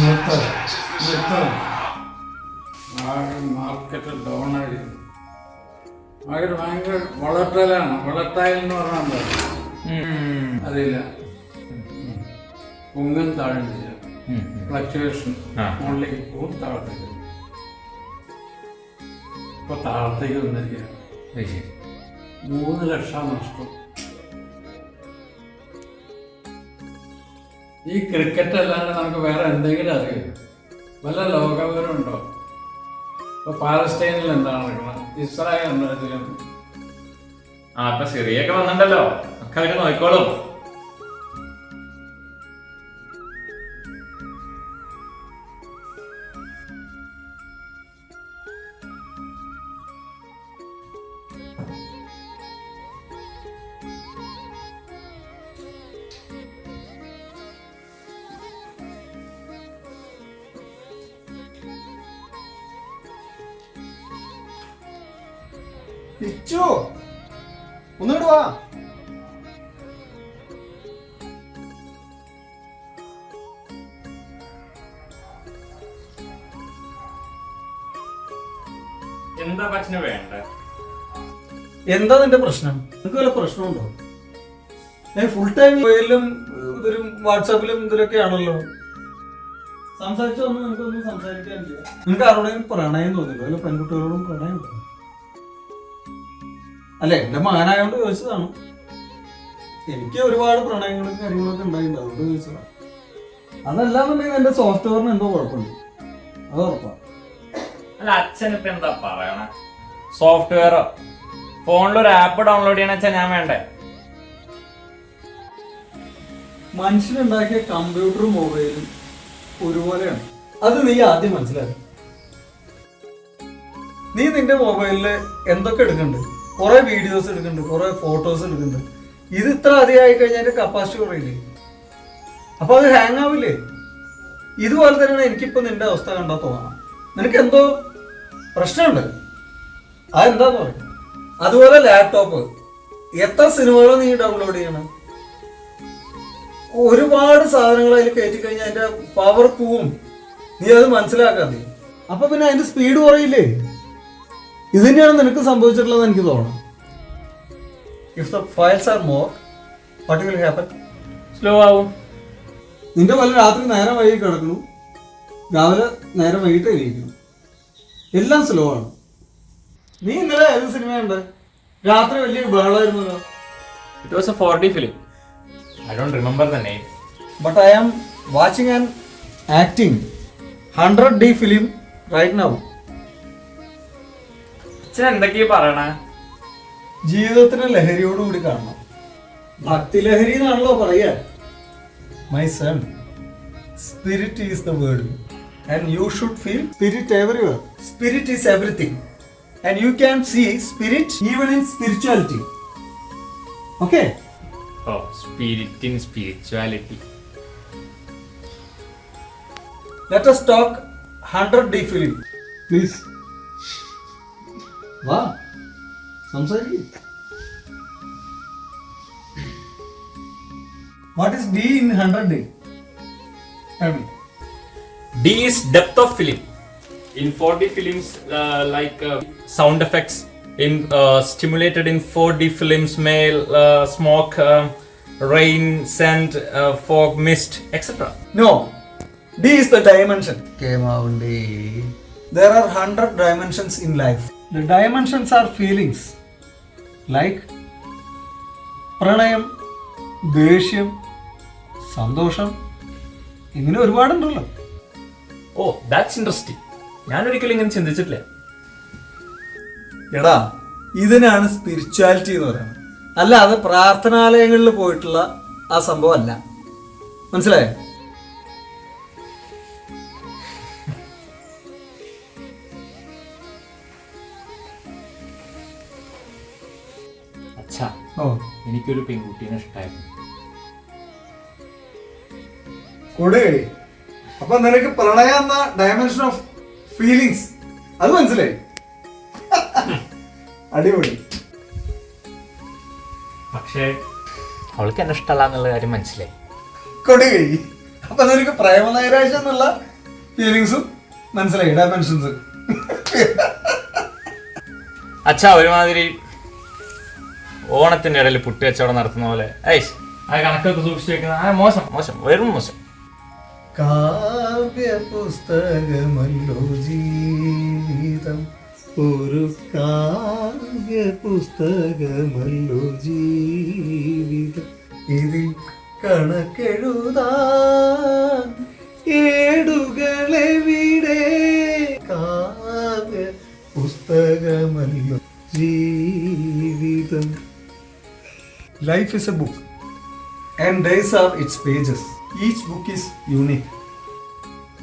ഇന്നത്തെ ആകെ market down ആയിരുന്നു മാർക്കറ്റ് ഭയങ്കര വളർത്തലാണ് എന്ന് പറഞ്ഞാൽ എന്താ? അറിയില്ല പൊങ്ങും താഴ്ന്നില്ല. ഫ്ലക്ച്വേഷൻ. മുകളിലേക്ക് പോകും താഴത്തേക്ക് ഇപ്പൊ താഴത്തേക്ക് വന്നിരിക്കുകയാണ്. മൂന്ന് ലക്ഷം നഷ്ടം. ഈ ക്രിക്കറ്റ് അല്ലാണ്ട് നമുക്ക് വേറെ എന്തെങ്കിലും അറിയാം? വല്ല ലോകവിവരമുണ്ടോ ഇപ്പൊ പാലസ്റ്റൈനിൽ എന്താണ് നടക്കുന്നത്? ഇസ്രായേൽ എന്താ ആ ഇപ്പൊ സിറിയൊക്കെ വന്നിട്ടുണ്ടല്ലോ. ഒക്കെ നോക്കിക്കോളും. പിച്ചു ഒന്നുകൂടെ വാ. എന്താ പച്ചന് വേണ്ട? എന്താ നിന്റെ പ്രശ്നം? നിനക്ക് വല്ല പ്രശ്നമുണ്ടോ? ഞാൻ ഫുൾ ടൈം മൊബൈലിലും ഇതിലും വാട്സാപ്പിലും ഇതിലൊക്കെ ആണല്ലോ സംസാരിച്ചൊന്നും വന്ന് നിനക്കൊന്നും സംസാരിക്കാനില്ല. നിനക്ക് ആരോടെയും പ്രണയം തോന്നില്ല അല്ല പെൺകുട്ടികളോടും പ്രണയം തോന്നി അല്ല എന്റെ മകനായോണ്ട് ചോദിച്ചതാണ്. എനിക്ക് ഒരുപാട് പ്രണയങ്ങളും കാര്യങ്ങളൊക്കെ ഉണ്ടായിട്ടുണ്ട് അതുകൊണ്ട് ചോദിച്ചതാണ്. അതല്ലാന്നുണ്ടെങ്കിൽ എന്റെ സോഫ്റ്റ്വെയറിന് എന്തോ കുഴപ്പമുണ്ട്. അത് ഉറപ്പാ. അല്ല അച്ഛൻ ഇപ്പൊ എന്താ പറയണ? സോഫ്റ്റ്വെയറോ? ഫോണിൽ ഒരു ആപ്പ് ഡൗൺലോഡ് ചെയ്യണ അച്ഛൻ ഞാൻ വേണ്ടേ? മനുഷ്യനുണ്ടാക്കിയ കമ്പ്യൂട്ടറും മൊബൈലും ഒരുപോലെയാണ്. അത് നീ ആദ്യം മനസ്സിലാക്കി. നീ നിന്റെ മൊബൈലിൽ എന്തൊക്കെ എടുക്കുന്നുണ്ട്? കുറെ വീഡിയോസ് എടുക്കുന്നുണ്ട് കുറെ ഫോട്ടോസ് എടുക്കുന്നുണ്ട്. ഇത് ഇത്ര അധികമായി കഴിഞ്ഞാൽ കപ്പാസിറ്റി കുറയില്ലേ? അപ്പൊ അത് ഹാങ് ആവില്ലേ? ഇതുപോലെ തന്നെയാണ് എനിക്കിപ്പോ നിന്റെ അവസ്ഥ കണ്ടാ തോന്നണം നിനക്ക് എന്തോ പ്രശ്നമുണ്ട്. അതെന്താന്ന് പറയും? അതുപോലെ ലാപ്ടോപ്പ് എത്ര സിനിമകളും നീ ഡൗൺലോഡ് ചെയ്യണം? ഒരുപാട് സാധനങ്ങൾ അതിൽ കയറ്റി കഴിഞ്ഞാൽ അതിന്റെ പവർ പോവും നീ അത് മനസ്സിലാക്കാതെ. അപ്പൊ പിന്നെ അതിന്റെ സ്പീഡ് കുറയില്ലേ? ഇത് തന്നെയാണ് നിനക്ക് സംഭവിച്ചിട്ടുള്ളത് എനിക്ക് തോന്നണം if the files are more what will happen slow ആവും. നിന്റെ പല രാത്രി നേരം വൈകി കിടക്കുന്നു. രാവിലെ നേരം വൈകിട്ട് ഇരിക്കുന്നു. എല്ലാം സ്ലോ ആണ്. നീ ഇന്നലെ ഏത് സിനിമയുണ്ട് രാത്രി വലിയ ബഹളമായിരുന്നല്ലോ. It was a four D film I don't remember the name I am watching watching an acting. 100D film right now. അച്ഛൻ എന്തൊക്കെയാ പറയണ? ജീവിതത്തിന് ലഹരിയോടുകൂടി കാണണം. ഭക്തി ലഹരി എന്നാണല്ലോ പറയാ my son spirit is the world and you should feel spirit everywhere spirit is everything and you can see spirit even in spirituality okay oh spirit in spirituality let us talk 100D film. Please. വാ സംസാരിക്കും what is D in hundred day D is depth of film. In 4D films, uh, like uh, sound effects, in uh, stimulated in 4D films, may uh, smoke, um, rain, sand, uh, fog, mist, etc. No D is the dimension കേമാവുണ്ടേ there are hundred dimensions in life The dimensions are feelings like പ്രണയം ദേഷ്യം സന്തോഷം ഇങ്ങനെ ഒരുപാടുണ്ടല്ലോ. ഓ that's interesting ഞാൻ ഒരിക്കലും ഇങ്ങനെ ചിന്തിച്ചിട്ടില്ല. എടാ ഇതിനാണ് spirituality എന്ന് പറയുന്നത്. അല്ലാതെ പ്രാർത്ഥനാലയങ്ങളിൽ പോയിട്ടുള്ള ആ സംഭവമല്ല. മനസ്സിലായോ? എനിക്കൊരു പെൺകുട്ടീനെ ഇഷ്ടമായിരുന്നു കൊടുകടി അപ്പൊ നിനക്ക് പ്രണയം എന്ന ഡയമെൻഷൻ ഓഫ് ഫീലിങ്സ് അത് മനസ്സിലായി. അടിപൊളി. പക്ഷേ അവൾക്ക് എന്നെ ഇഷ്ടമല്ല എന്നുള്ള കാര്യം മനസ്സിലായി. കൊടുകൈ അപ്പൊ നിനക്ക് പ്രേമനൈരാശ്യം എന്നുള്ള ഫീലിങ്സും മനസ്സിലായി. ഡയമെൻഷൻസ് അച്ഛാ ഒരുമാതിരി ഓണത്തിന്റെ ഇടയിൽ പുട്ട് കച്ചവടം നടത്തുന്ന പോലെ. ഐസ് ആ കണക്കൊക്കെ സൂക്ഷിച്ചു വെക്കുന്ന ആ മോശം. മോശം വെറും മോശം. കാവ്യ പുസ്തകമല്ലോ ജീവിതം. ഒരു കാവ്യ പുസ്തകമല്ലോ ജീവിതം. ഇതിൽ കണക്കെഴുതാൻ ഏടുകളെവിടെ? കാവ്യ പുസ്തകമല്ലോ ജീവിതം. Life is a book, and these are its pages. Each book is unique.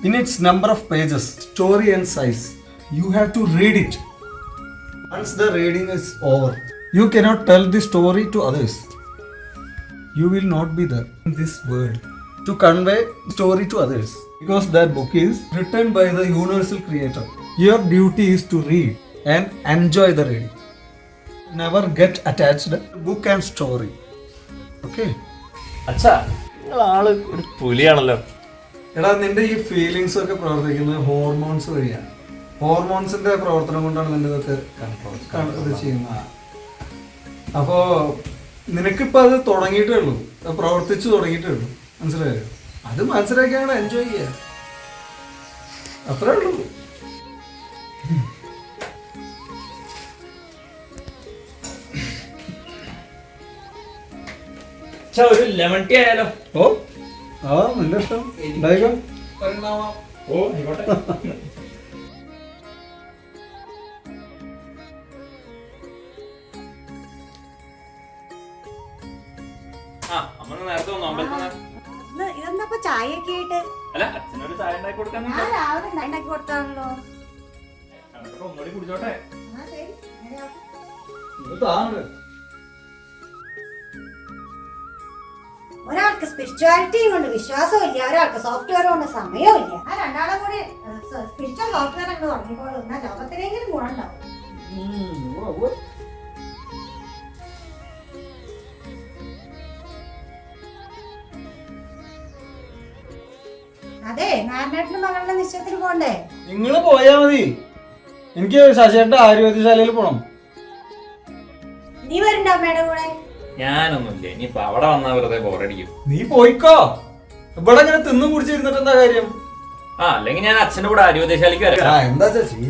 In its number of pages, story, and size, you have to read it. Once the reading is over, you cannot tell the story to others. You will not be there in this world to convey story to others because that book is written by the universal creator. Your duty is to read and enjoy the reading. Never get attached book and story okay Okay. അച്ഛാ നിങ്ങൾ ആൾ ഒരു പുലിയാണല്ലോ. എടാ നിന്റെ ഈ feelings ഒക്കെ പ്രവർത്തിക്കുന്നത് hormones വഴിയാണ്. ഹോർമോൺസിന്റെ പ്രവർത്തനം കൊണ്ടാണ് നിന്റെ ഇതൊക്കെ കൺട്രോൾ ഇത് ചെയ്യുന്നത്. അപ്പോ നിനക്കിപ്പോ അത് തുടങ്ങിയിട്ടേ ഉള്ളൂ. പ്രവർത്തിച്ചു തുടങ്ങിയിട്ടേ ഉള്ളൂ. മനസ്സിലായോ? അത് മനസ്സിലാക്കിയാണ് എൻജോയ് ചെയ്യുക അത്രേ ഉള്ളൂ. ഒരു ലെമൺ ടീ ആയാലോ? ഓ ആ നല്ല ഇഷ്ടം. ഉണ്ടായിക്കോ ഓ ആയിക്കോട്ടെ. ആ അമ്മ നേരത്തെ വന്നു അമ്പലത്തിൽ ഇതെന്നപ്പോ ചായയൊക്കെ ആയിട്ട്? അല്ല അച്ഛനൊരു ചായ ഉണ്ടാക്കി കൊടുക്കാൻ ഞാൻ രാവിലെ ഉണ്ടാക്കി കൊടുത്താണല്ലോ. ഒന്നുകൂടി കുടിച്ചോട്ടെ. ആ ശരി. താങ്കൾ ഒരാൾക്ക് സ്പിരിച്വാലിറ്റിയും കൊണ്ട് വിശ്വാസവും ഇല്ല ഒരാൾക്ക് സോഫ്റ്റ്വെയർ കൊണ്ട് സമയവും ഇല്ല. ആ രണ്ടാളും കൂടി സ്പിരിച്വൽ സോഫ്റ്റ്വെയർ അങ്ങ് തുടങ്ങിക്കോളും. എന്നാൽ ലോകത്തിനെങ്കിലും ഗുണമുണ്ടാവും. അതെ നാരായണേട്ടനും മകളുടെ നിശ്ചയത്തിന് പോണ്ടേ? നിങ്ങൾ പോയാ മതി. എനിക്ക് ശശിയുടെ ആയുർവേദശാലയിൽ പോണം. നീ വരണ്ട അമ്മയുടെ കൂടെ? ഞാനൊന്നുമില്ല. ഇനിയിപ്പൊ അവിടെ വന്നാൽ വെറുതെ ബോറടിക്കും. നീ പോയിക്കോ. ഇവിടെ ഇങ്ങനെ തിന്നും കുടിച്ചിരുന്നിട്ട് എന്താ കാര്യം? ആ അല്ലെങ്കിൽ ഞാൻ അച്ഛന്റെ കൂടെ ആരോഗ്യശാലിക്ക് ആ, വരാം. എന്താ ശശി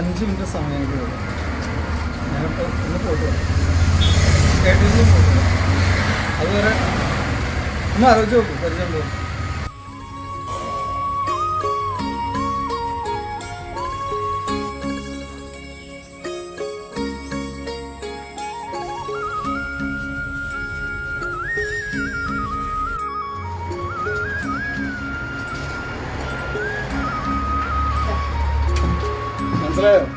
അഞ്ച് മിനിറ്റ് സമയം എനിക്ക് വേണം. ഞാനിപ്പോൾ ഒന്ന് പോയിട്ട് വരാം. കേട്ടിട്ട് പോയിട്ട് വരാം അതുവരെ ഒന്ന് ആലോചിച്ച് നോക്കും പരിചയം പരിചയമുണ്ടോ? മനസ്സിലായോ മകനാണ്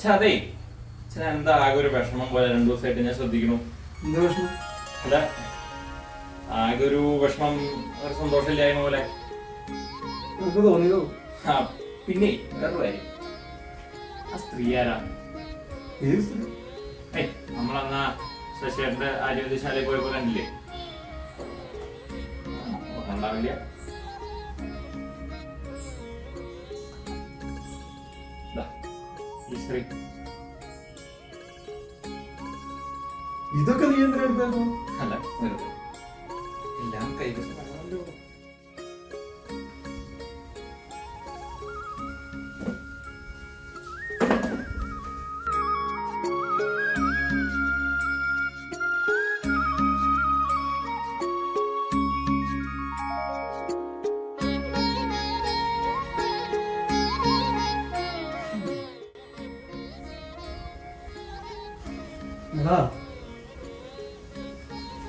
അച്ഛാ അതെ അച്ഛൻ എന്താ ആകെ ഒരു വിഷമം പോലെ രണ്ടു ദിവസമായിട്ട് ഞാൻ ശ്രദ്ധിക്കണു എന്താ അല്ല ആകെ ഒരു വിഷമം ഒരു സന്തോഷമില്ലായ്മ പോലെ. നമുക്ക് തോന്നിയോ ആ പിന്നെ വേറൊരു കാര്യം. ആ സ്ത്രീ ആരാ ഏത് സ്ത്രീ? ഏയ് നമ്മളന്നാ ശശിയുടെ ആരോഗ്യശാലയിൽ പോയപ്പോ കണ്ടില്ലേ? ഉണ്ടാവില്ല ദാ, ഈ ഇതൊക്കെ നീ എന്തിനാ എടുത്തായിരുന്നു അല്ല വെറുതെ എല്ലാം കൈവശം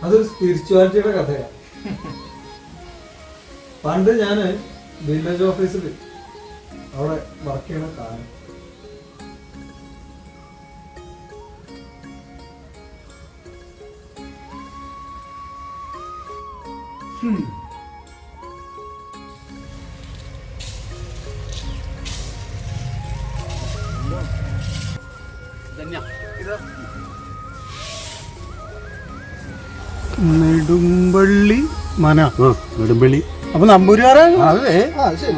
അതൊരു സ്പിരിച്വാലിറ്റിയുടെ കഥയാണ് പണ്ട് ഞാൻ വില്ലേജ് ഓഫീസിൽ അവിടെ വർക്ക് ചെയ്യണ കാലം. ഹും. നെടുമ്പള്ളി മന? നെടുമ്പള്ളി. അപ്പൊ നമ്പൂരിയാരാണ് അതെ. ആ ശരി